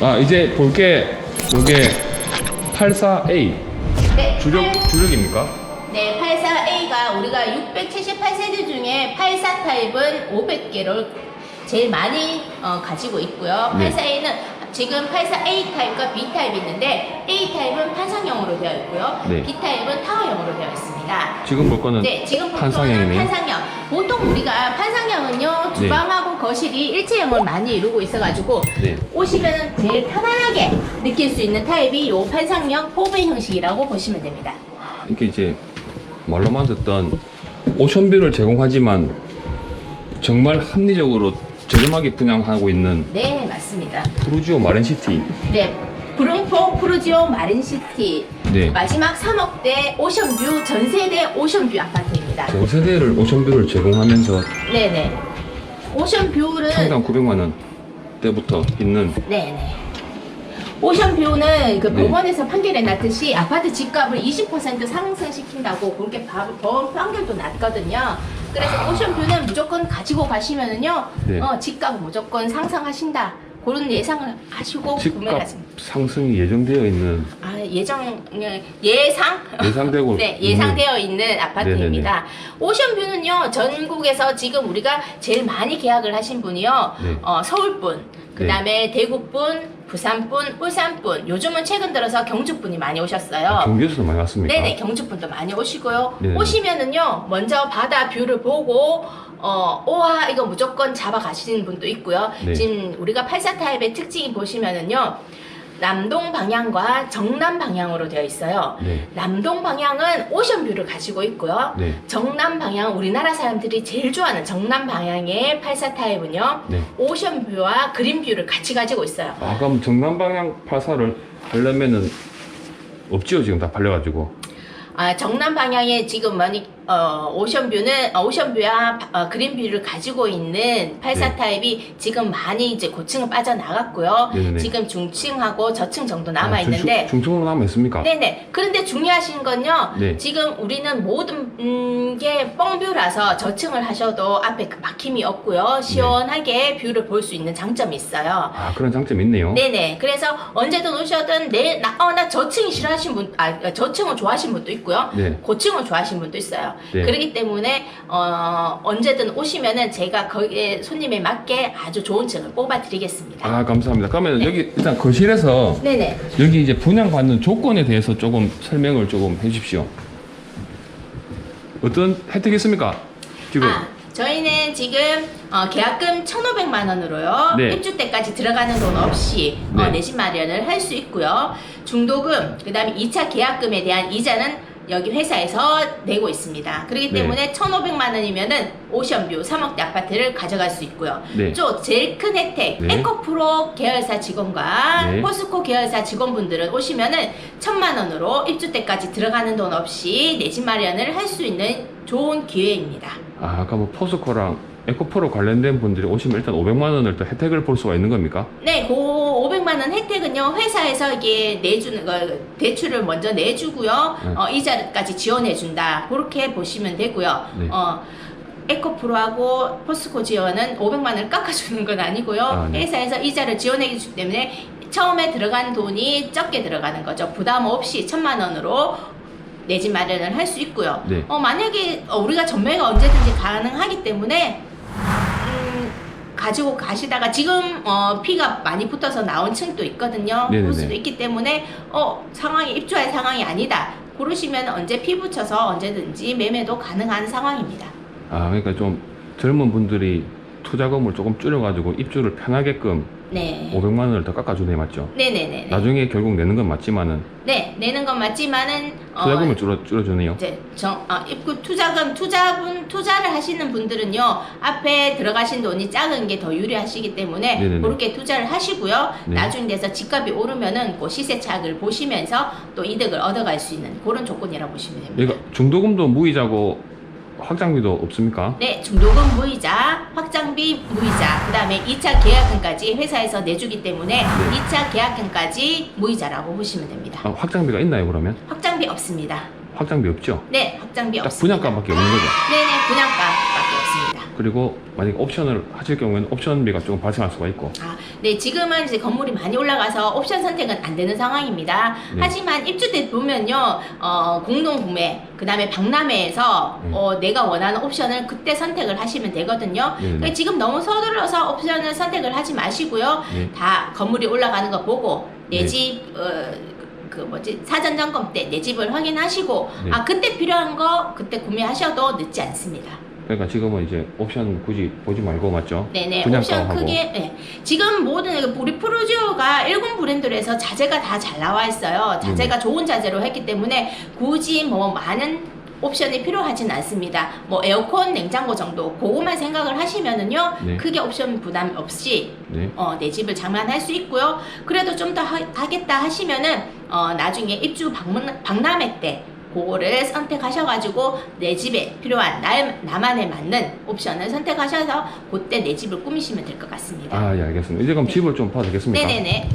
아 이제 볼게 요게 84A 네, 주력 팔- 주력입니까? 네, 84A가 우리가 678세대 중에 84 타입은 500개를 제일 많이 어, 가지고 있고요. 네. 84A는 지금 84A 타입과 B 타입이 있는데 A 타입은 판상형으로 되어 있고요. 네. B 타입은 타워형으로 되어 있습니다. 지금 볼 거는 네, 지금 판상형이네요. 판상형. 보통 우리가 판상형은요 네. 주방하고 거실이 일체형을 많이 이루고 있어가지고 네. 오시면 제일 편안하게 느낄 수 있는 타입이 요 판상형 포배 형식이라고 보시면 됩니다. 이게 이제 말로만 듣던 오션뷰를 제공하지만 정말 합리적으로 저렴하게 분양하고 있는 네, 맞습니다. 프루지오 마린시티 네, 브롱포 프루지오 마린시티 네. 마지막 3억대 오션뷰 전세대 오션뷰 아파트입니다. 전 세대를 오션뷰를 제공하면서 네네. 오션뷰는 평당 900만 원 때부터 있는 네네. 오션뷰는 그 네. 법원에서 판결에 났듯이 아파트 집값을 20% 상승시킨다고 그렇게 바- 법원 판결도 났거든요. 그래서 오션뷰는 무조건 가지고 가시면은요, 아. 네. 어, 집값 무조건 상승하신다. 그런 예상을 하시고 구매를 집값 하십니다. 상승이 예정되어 있는 아, 예정, 예, 예상? 예상되고 네, 예상되어 있는 아파트입니다. 오션뷰는요, 전국에서 지금 우리가 제일 많이 계약을 하신 분이요, 네. 어, 서울분, 그 다음에 대구분, 부산분, 울산분, 요즘은 최근 들어서 경주분이 많이 오셨어요. 경기에서도 많이 왔습니까? 네네, 경주분도 많이 오시고요. 네네. 오시면은요, 먼저 바다 뷰를 보고, 어, 우와, 이거 무조건 잡아 가시는 분도 있고요. 네. 지금 우리가 84 타입의 특징이 보시면은요, 남동 방향과 정남 방향으로 되어 있어요. 네. 남동 방향은 오션뷰를 가지고 있고요. 네. 정남 방향, 우리나라 사람들이 제일 좋아하는 정남 방향의 84 타입은요, 네. 오션뷰와 그린뷰를 같이 가지고 있어요. 아 그럼 정남 방향 파사를 하려면은 없지요 지금 다 팔려가지고 아, 정남 방향에 지금 많이 어, 오션뷰는 어, 오션뷰와 어, 그린뷰를 가지고 있는 84 네. 타입이 지금 많이 이제 고층은 빠져나갔고요. 지금 중층하고 저층 정도 남아 아, 있는데 중층, 중층 으로 남아 있습니까? 네네. 그런데 중요하신 건요. 네. 지금 우리는 모든 음, 게 뻥뷰라서 저층을 하셔도 앞에 그 막힘이 없고요. 시원하게 뷰를 볼 수 있는 장점이 있어요. 아 그런 장점이 있네요. 네네. 그래서 언제든 오셔든 내, 나, 어, 나 저층이 싫어하시는 분, 아, 저층을 좋아하시는 분도 있고요. 네. 고층을 좋아하시는 분도 있어요. 네. 그렇기 때문에, 어, 언제든 오시면은 제가 거기에 손님에 맞게 아주 좋은 층을 뽑아 드리겠습니다. 아 감사합니다. 그러면 네. 여기 일단 거실에서 네네. 여기 이제 분양받는 조건에 대해서 조금 설명을 조금 해주십시오. 어떤 혜택이 있습니까? 지금 아, 저희는 지금 어, 계약금 1,500만 원으로요. 네. 입주 때까지 들어가는 돈 없이 어, 네. 내집 마련을 할 수 있고요. 중도금, 그다음에 2차 계약금에 대한 이자는 여기 회사에서 내고 있습니다. 그렇기 네. 때문에 1,500만 원이면은 오션뷰 3억대 아파트를 가져갈 수 있고요. 네. 또 제일 큰 혜택, 네. 에코프로 계열사 직원과 네. 포스코 계열사 직원분들은 오시면은 천만 원으로 입주 때까지 들어가는 돈 없이 내 집 마련을 할 수 있는 좋은 기회입니다. 아 아까 뭐 포스코랑 에코프로 관련된 분들이 오시면 일단 500만 원을 또 혜택을 볼 수가 있는 겁니까? 네, 그 500만 원 혜택은요 회사에서 이게 내주는 거 대출을 먼저 내주고요, 네. 어, 이자까지 지원해준다 그렇게 보시면 되고요. 네. 어, 에코프로하고 포스코 지원은 500만 원을 깎아주는 건 아니고요. 아, 네. 회사에서 이자를 지원해 주기 때문에 처음에 들어간 돈이 적게 들어가는 거죠. 부담 없이 천만 원으로 내 집 마련을 할 수 있고요. 네. 어, 만약에 어, 우리가 전매가 언제든지 가능하기 때문에 음, 가지고 가시다가 지금 어, 피가 많이 붙어서 나온 층도 있거든요. 네네네. 그럴 수도 있기 때문에 어, 상황이 입주할 상황이 아니다. 고르시면 언제 피 붙여서 언제든지 매매도 가능한 상황입니다. 아 그러니까 좀 젊은 분들이 투자 금을 조금 줄여가지고 입주를 편하게끔 네. 500만 원을 더 깎아주네 맞죠? 네네네. 나중에 결국 내는 건 맞지만은 네, 내는 건 맞지만은 어, 투자금을 줄여 줄여주네요. 이제 정, 아, 입구 투자금 투자분 투자를 하시는 분들은요 앞에 들어가신 돈이 작은 게 더 유리하시기 때문에 네네네. 그렇게 투자를 하시고요 네. 나중 돼서 집값이 오르면은 그 시세 차익을 보시면서 또 이득을 얻어갈 수 있는 그런 조건이라고 보시면 됩니다. 그러니까 중도금도 무이자고 확장비도 없습니까? 네, 중도금 무이자, 확장비 무이자, 그 다음에 2차 계약금까지 회사에서 내주기 때문에 2차 계약금까지 무이자라고 보시면 됩니다. 아, 확장비가 있나요 그러면? 확장비 없습니다. 확장비 없죠? 네, 확장비 딱 없습니다. 분양가밖에 없는 거죠. 네네, 분양가밖에 없습니다. 그리고 만약 옵션을 하실 경우에는 옵션비가 조금 발생할 수가 있고 아, 네, 지금은 이제 건물이 많이 올라가서 옵션 선택은 안 되는 상황입니다. 네. 하지만 입주 때 보면요, 어, 공동 구매, 그 다음에 박람회에서 음. 어, 내가 원하는 옵션을 그때 선택을 하시면 되거든요. 네, 네. 그러니까 지금 너무 서둘러서 옵션을 선택을 하지 마시고요. 네. 다 건물이 올라가는 거 보고 내 네. 집, 어, 그 뭐지 사전 점검 때 내 집을 확인하시고 네. 아 그때 필요한 거 그때 구매하셔도 늦지 않습니다. 그러니까 지금은 이제 옵션 굳이 보지 말고 맞죠? 네네 옵션 하고. 크게 네. 지금 모든 우리 프로지오가 1군 브랜드로 해서 자재가 다 잘 나와 있어요 자재가 음. 좋은 자재로 했기 때문에 굳이 뭐 많은 옵션이 필요하진 않습니다 뭐 에어컨 냉장고 정도 그거만 생각을 하시면은요 네. 크게 옵션 부담 없이 네. 어, 내 집을 장만할 수 있고요 그래도 좀 더 하겠다 하시면은 어, 나중에 입주 방문, 박람회 때 그거를 선택하셔가지고 내 집에 필요한 나, 나만에 맞는 옵션을 선택하셔서 그때 내 집을 꾸미시면 될 것 같습니다. 아, 예, 알겠습니다. 이제 그럼 집을 좀 봐도 되겠습니까? 네네네.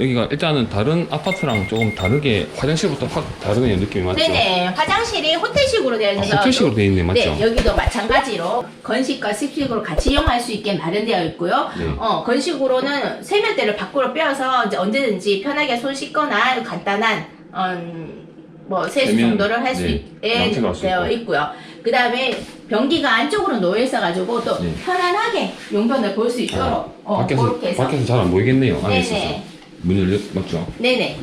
여기가 일단은 다른 아파트랑 조금 다르게 화장실부터 확 다르네요, 느낌이 맞죠? 네네. 화장실이 호텔식으로 되어 아, 있어서 호텔식으로 되어 있네, 맞죠? 네, 여기도 마찬가지로 건식과 습식으로 같이 이용할 수 있게 마련되어 있고요. 네. 어, 건식으로는 세면대를 밖으로 빼어서 이제 언제든지 편하게 손 씻거나 간단한 음, 뭐 세수 정도를 할 수 네, 있게 할수 되어 있고. 있고요. 그 다음에 변기가 안쪽으로 놓여 있어가지고 또 네. 편안하게 용변을 볼 수 있도록 아, 어, 밖에서, 그렇게 해서 밖에서 잘 안 보이겠네요, 안에 있어서. 네네. 문 열려, 맞죠? 네네.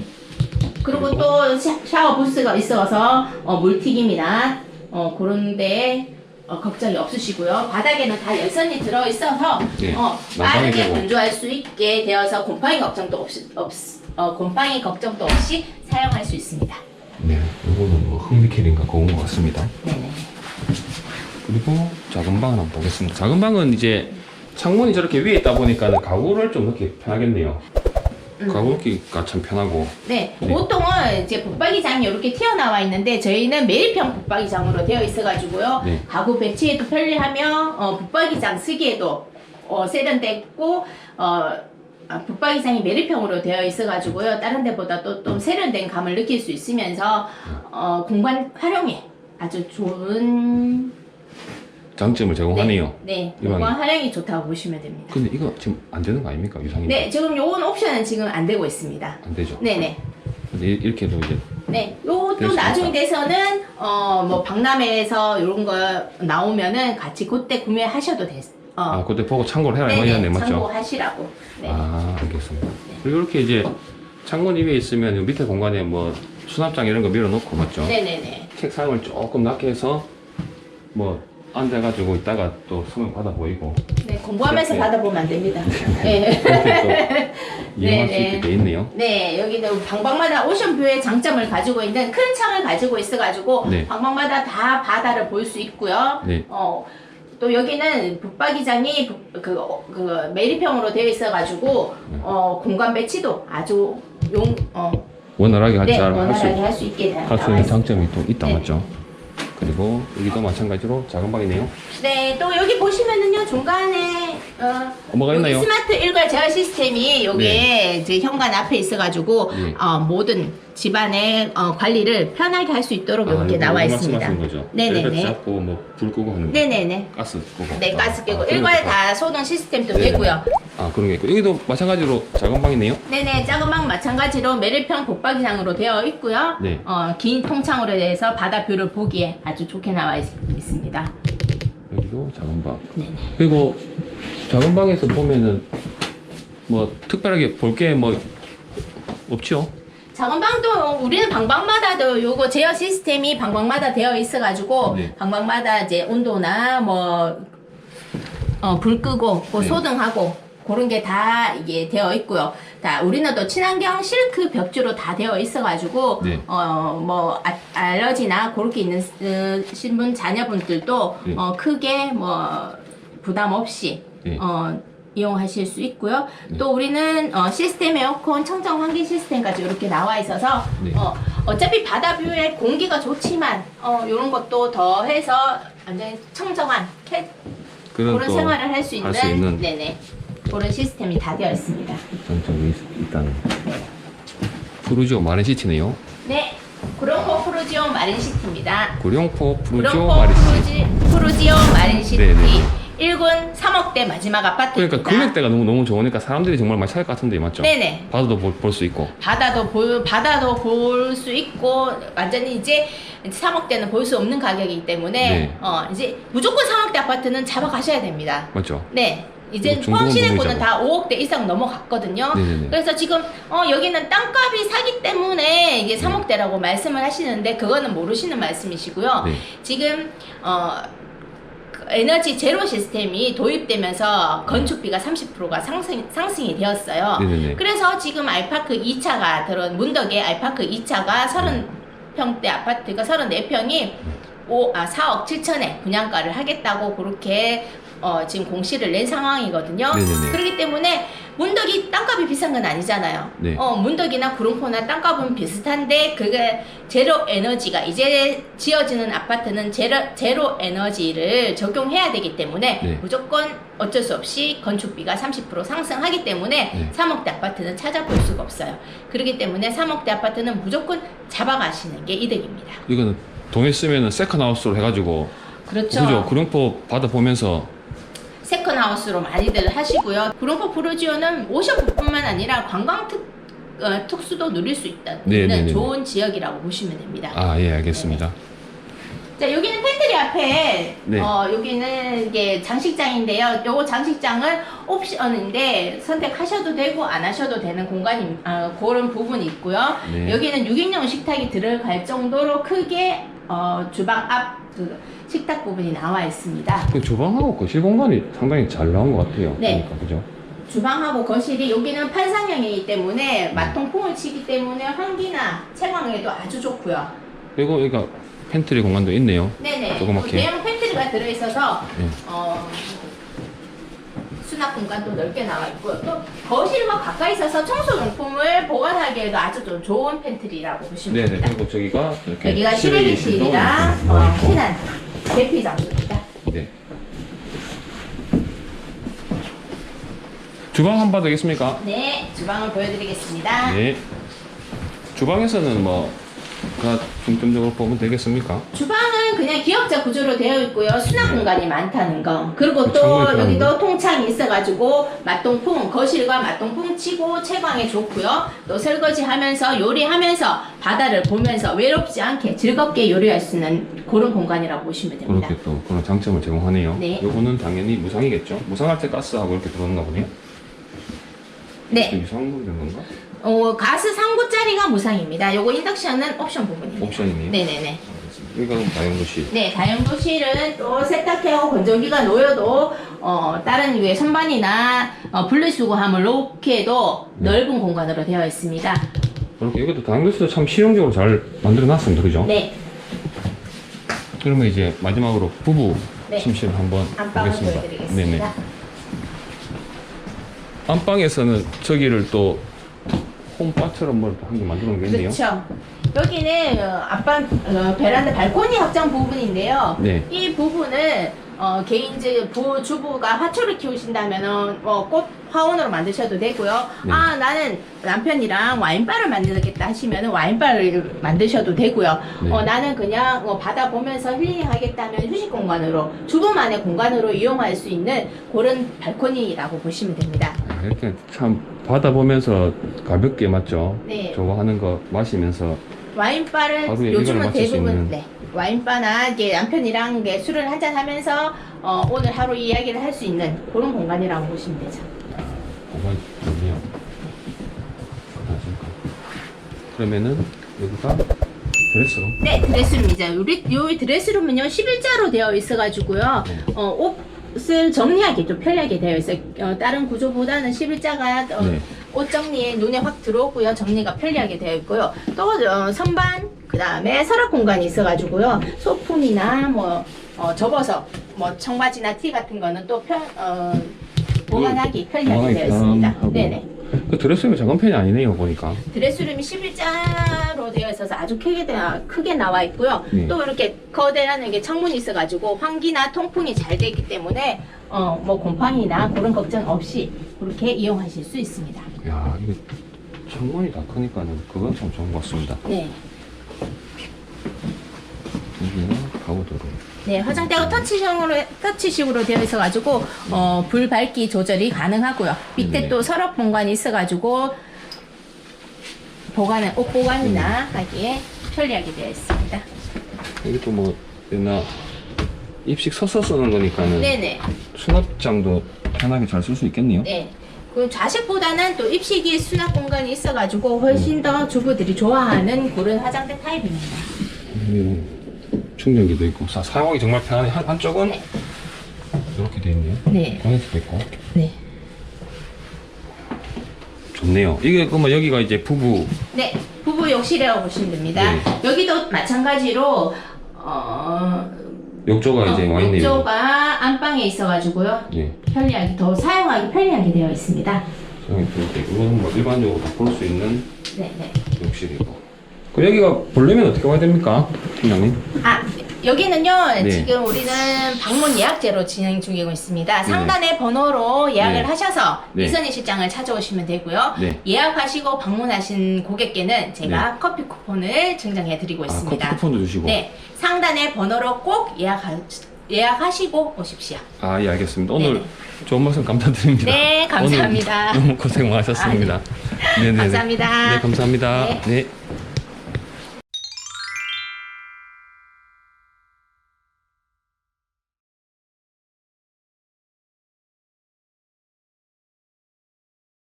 그리고 그리고? 또 샤, 샤워 부스가 있어서 어, 물튀김이나 어, 그런데 어, 걱정이 없으시고요. 바닥에는 다 열선이 들어 있어서 네, 어, 난방이 빠르게 되고. 건조할 수 있게 되어서 곰팡이 걱정도 없이 없, 어, 곰팡이 걱정도 없이 사용할 수 있습니다. 네, 이거는 뭐 흑미켈인가 그건 것 같습니다. 네네. 그리고 작은 방을 한번 보겠습니다. 작은 방은 이제 창문이 저렇게 위에 있다 보니까 가구를 좀 넣기 편하겠네요. 음. 가구 넣기가 참 편하고. 네, 네. 보통은 이제 붙박이장이 이렇게 튀어나와 있는데 저희는 매립형 붙박이장으로 되어 있어가지고요. 네. 가구 배치에도 편리하며 어, 붙박이장 쓰기에도 어, 세련됐고 어, 아, 붙박이장이 매립형으로 되어 있어가지고요. 다른 데보다 또 좀 세련된 감을 느낄 수 있으면서 어, 공간 활용에 아주 좋은 장점을 제공하네요. 네, 네. 공간 활용이 좋다고 보시면 됩니다. 근데 이거 지금 안 되는 거 아닙니까? 유상이 네, 지금 요건 옵션은 지금 안 되고 있습니다. 안 되죠. 네네. 근데 이- 이렇게도 이제 네, 요것도 됐습니다. 나중에 돼서는 어 뭐 박람회에서 이런 거 나오면은 같이 그때 구매하셔도 됐. 어, 아 그때 보고 참고를 해라 이 말이네 맞죠? 참고하시라고. 네. 아 알겠습니다. 그리고 이렇게 이제 창문 위에 있으면 요 밑에 공간에 뭐 수납장 이런 거 밀어놓고 맞죠? 네네네. 책상을 조금 낮게 해서 뭐 앉아가지고 있다가 또 수면 받아 보이고 네, 공부하면서 네. 받아보면 안 됩니다. 네. 그렇게 또 이용할 수 네, 있게 네. 돼 있네요. 네, 여기는 방방마다 오션뷰의 장점을 가지고 있는 큰 창을 가지고 있어가지고 네. 방방마다 다 바다를 볼 수 있고요. 네. 어, 또 여기는 붙박이장이 부- 그, 어, 그 매립형으로 되어 있어가지고 네. 어, 공간 배치도 아주 용, 어, 원활하게 네, 잘할수 원활하게 할 수 있게 다할수 나와 있는. 장점이 또 있다 네. 맞죠? 그리고 여기도 마찬가지로 작은 방이네요. 네, 또 여기 보시면은요 중간에 어, 뭐가 여기 있나요? 스마트 일괄 제어 시스템이 여기에 네. 이제 현관 앞에 있어가지고 네. 어, 모든 집안의 어, 관리를 편하게 할 수 있도록 이렇게 이거 나와 있습니다. 네네네. 잡고 뭐불 끄고 하는 거. 네네네. 가스 끄고. 네, 가스 깨고 아, 일괄 거. 다 소등 시스템도 네네네. 되고요. 아 그런 게 있고 여기도 마찬가지로 작은 방이네요. 네네, 작은 방 마찬가지로 매립형 붙박이장으로 되어 있고요. 네. 어, 긴 통창으로 돼서 바다 뷰를 보기에 아주 좋게 나와 있, 습니다 여기도 작은 방. 네네. 그리고 작은 방에서 보면은 뭐 특별하게 볼 게 뭐 없죠? 작은 방도 우리는 방방마다도 요거 제어 시스템이 방방마다 되어 있어가지고 네. 방방마다 이제 온도나 뭐 어, 불 끄고 그 네. 소등하고 그런 게 다 이게 되어 있고요. 다 우리는 또 친환경 실크 벽주로 다 되어 있어가지고 네. 어뭐 알러지나 그렇게 있는 어, 신분 자녀분들도 네. 어 크게 뭐 부담 없이 네. 어 이용하실 수 있고요. 네. 또 우리는 어, 시스템 에어컨 청정 환기 시스템까지 이렇게 나와 있어서 네. 어, 어차피 바다 뷰에 공기가 좋지만 어, 이런 것도 더 해서 완전 청정한 캐, 그런 그런 또 생활을 할 수 있는, 할수 있는 네네 그런 시스템이 다 되어 있습니다. 장점이 있- 있다는. 푸르지오 마른 시티네요. 네, 그런 거 프루지온 마린시티입니다. 구룡포 프루지오 구룡포 마리시. 프루지, 프루지온 마린시티 네네. 1군 3억대 마지막 아파트입니다. 그러니까 금액대가 너무 너무 좋으니까 사람들이 정말 많이 살 것 같은데 맞죠? 네네. 바다도 볼 수 있고. 바다도 볼 바다도 볼 수 있고 완전히 이제 3억대는 볼 수 없는 가격이기 때문에 네. 어 이제 무조건 3억대 아파트는 잡아가셔야 됩니다. 맞죠? 네. 이제 뭐 포항 시내구는 부분이죠. 다 5억대 이상 넘어갔거든요. 네네네. 그래서 지금 어 여기는 땅값이 사기 때문에 이게 3억대라고 말씀을 하시는데 그거는 모르시는 말씀이시고요. 네. 지금 어그 에너지 제로 시스템이 도입되면서 건축비가 30%가 상승 상승이 되었어요. 네네네. 그래서 지금 알파크 2차가 들어온 문덕의 알파크 2차가 30평대 아파트가 34평이 5, 아, 4억 7천에 분양가를 하겠다고 그렇게 어, 지금 공시를 낸 상황이거든요. 네네네. 그렇기 때문에 문덕이 땅값이 비싼 건 아니잖아요. 네. 어, 문덕이나 구룡포나 땅값은 비슷한데 그게 제로 에너지가 이제 지어지는 아파트는 제로, 제로 에너지를 적용해야 되기 때문에 네. 무조건 어쩔 수 없이 건축비가 30% 상승하기 때문에 네. 3억대 아파트는 찾아볼 수가 없어요. 그렇기 때문에 3억대 아파트는 무조건 잡아가시는 게 이득입니다. 이거는 돈 있으면은 세컨 하우스로 해가지고 그렇죠. 그죠? 구룡포 바다 보면서 세컨하우스로 많이들 하시고요. 구룡포 프로지오는 오션뿐만 아니라 관광 특, 어, 특수도 누릴 수 있다는 네, 네, 네. 좋은 지역이라고 보시면 됩니다. 아 예 알겠습니다. 자, 여기는 팬트리 앞에, 네. 어, 여기는 이게 장식장인데요. 요거 장식장은 옵션인데 선택하셔도 되고 안 하셔도 되는 공간이, 아, 그런 부분이 있고요. 네. 여기는 6인용 식탁이 들어갈 정도로 크게, 어, 주방 앞, 그, 식탁 부분이 나와 있습니다. 그 주방하고 거실 공간이 상당히 잘 나온 것 같아요. 네. 그러니까 그죠? 주방하고 거실이 여기는 판상형이기 음. 때문에 마통풍을 치기 때문에 환기나 채광에도 아주 좋고요. 그리고 여기가 팬트리 공간도 있네요. 네네. 조그맣게. 그 대형 팬트리가 들어있어서 네. 어, 수납 공간도 넓게 나와 있고요. 또 거실과 가까이 있어서 청소용품을 보관하기에도 아주 좀 좋은 팬트리라고 보시면 네네. 됩니다. 그리고 저기가 이렇게 여기가 실외기실이랑 어, 있고. 흔한 대피 장소입니다. 네. 주방 한번 되겠습니까? 네, 주방을 보여드리겠습니다. 네. 주방에서는 뭐, 가 중점적으로 보면 되겠습니까? 주방은 그냥 기역자 구조로 되어 있고요. 수납 네. 공간이 많다는 거. 그리고 또 창문이 들어가는 여기도 통창이 있어가지고 맛동풍, 거실과 맛동풍 치고 채광에 좋고요. 또 설거지 하면서 요리하면서 바다를 보면서 외롭지 않게 즐겁게 요리할 수 있는 그런 공간이라고 보시면 됩니다. 그렇게 또 그런 장점을 제공하네요. 네. 요거는 당연히 무상이겠죠? 무상할 때 가스하고 이렇게 들어오는가 보네요. 네. 이상한 된 건가? 어, 가스 3구짜리가 무상입니다. 요거 인덕션은 옵션 부분이에요. 옵션이네요. 네네네. 알겠습니다. 여기가 다용도실. 네, 다용도실은 또 세탁기하고 건조기가 놓여도 어, 다른 위에 선반이나 어, 분리수거함을 놓기에도 네. 넓은 공간으로 되어 있습니다. 여기도 다용도실도 참 실용적으로 잘 만들어 놨습니다. 그죠? 네, 그러면 이제 마지막으로 부부 네. 침실을 한번 안방을 보겠습니다. 보여드리겠습니다. 안방에서는 저기를 또 홈바처럼 뭘한개 만들어 놓겠네요. 그렇죠. 여기는 어, 앞방 어, 베란다 발코니 확장 부분인데요. 네. 이 부분은 어, 개인적 부 주부가 화초를 키우신다면은 어, 꽃 화원으로 만드셔도 되고요. 네. 아 나는 남편이랑 와인바를 만들겠다 하시면은 와인바를 만드셔도 되고요. 네. 어, 나는 그냥 어, 바다 보면서 힐링하겠다면 휴식 공간으로 주부만의 공간으로 이용할 수 있는 그런 발코니라고 보시면 됩니다. 아, 이렇게 참 바다 보면서 가볍게 맞죠? 네. 저거 하는 거 마시면서 와인바를 하루에 일과를 요즘은 마칠 수 대부분 있는. 네 와인바나 이게 남편이랑 이게 술을 한잔 하면서 어, 오늘 하루 이야기를 할 수 있는 그런 공간이라고 보시면 되죠. 공간 좋네요. 안녕하십니까. 그러면은 여기가 드레스룸. 네 드레스룸이죠. 우리 요 드레스룸은요 11자로 되어 있어가지고요 네. 어, 옷 을 정리하기 좀 편리하게 되어 있어요. 어, 다른 구조보다는 11자가 어, 네. 옷 정리에 눈에 확 들어오고요. 정리가 편리하게 되어 있고요. 또 어, 선반 그 다음에 서랍 공간이 있어가지고요. 소품이나 뭐 어, 접어서 뭐 청바지나 티 같은 거는 또 편, 어, 보관하기 편리하게 보관하기 되어 있습니다. 네네. 그 드레스룸이 작은 편이 아니네요 보니까. 드레스룸이 11자로 되어 있어서 아주 크게, 되- 크게 나와 있고요. 네. 또 이렇게 거대한 이게 창문이 있어가지고 환기나 통풍이 잘 되어 있기 때문에 어, 뭐 곰팡이나 그런 걱정 없이 그렇게 이용하실 수 있습니다. 야 이게 창문이 다 크니까는 그건 참 좋은 것 같습니다. 네. 여기가 가구도로. 네, 화장대가 터치형으로 터치식으로 되어 있어가지고 어, 불 밝기 조절이 가능하고요. 밑에 네. 또 서랍 공간이 있어가지고 보관은 옷 보관이나 하기에 편리하게 되어 있습니다. 또뭐 내나 입식 서서 쓰는 거니까는 네네. 수납장도 편하게 잘 쓸 수 있겠네요. 네. 그 좌식보다는 또 입식이 수납 공간이 있어가지고 훨씬 더 주부들이 좋아하는 그런 화장대 타입입니다. 여기는 충전기도 있고 사, 사용하기 정말 편하네. 한, 한쪽은 네. 이렇게 돼 있네요. 네. 커넥트도 있고 네. 좋네요. 이게 그러면 여기가 이제 부부 네, 부부 욕실이라고 보시면 됩니다. 네. 여기도 마찬가지로 어, 욕조가 이제 와 있네요. 욕조가 안방에 있어가지고요. 네. 편리하게 더 사용하기 편리하게 되어 있습니다. 또 이렇게 이거는 뭐 일반적으로 다 볼 수 있는 네, 네. 욕실이고. 그 여기가 보려면 어떻게 와야 됩니까, 팀장님? 아 여기는요 네. 지금 우리는 방문 예약제로 진행 중이고 있습니다. 상단의 번호로 예약을 네. 하셔서 네. 이선희 실장을 찾아오시면 되고요. 네. 예약하시고 방문하신 고객께는 제가 커피 쿠폰을 증정해 드리고 아, 커피 있습니다. 쿠폰도 주시고. 네, 상단의 번호로 꼭 예약하, 예약하시고 오십시오. 아, 예, 알겠습니다. 오늘 네네. 좋은 말씀 감사드립니다. 네, 감사합니다. 오늘 너무 고생 많으셨습니다. 네네네. 감사합니다. 네, 감사합니다. 네. 네.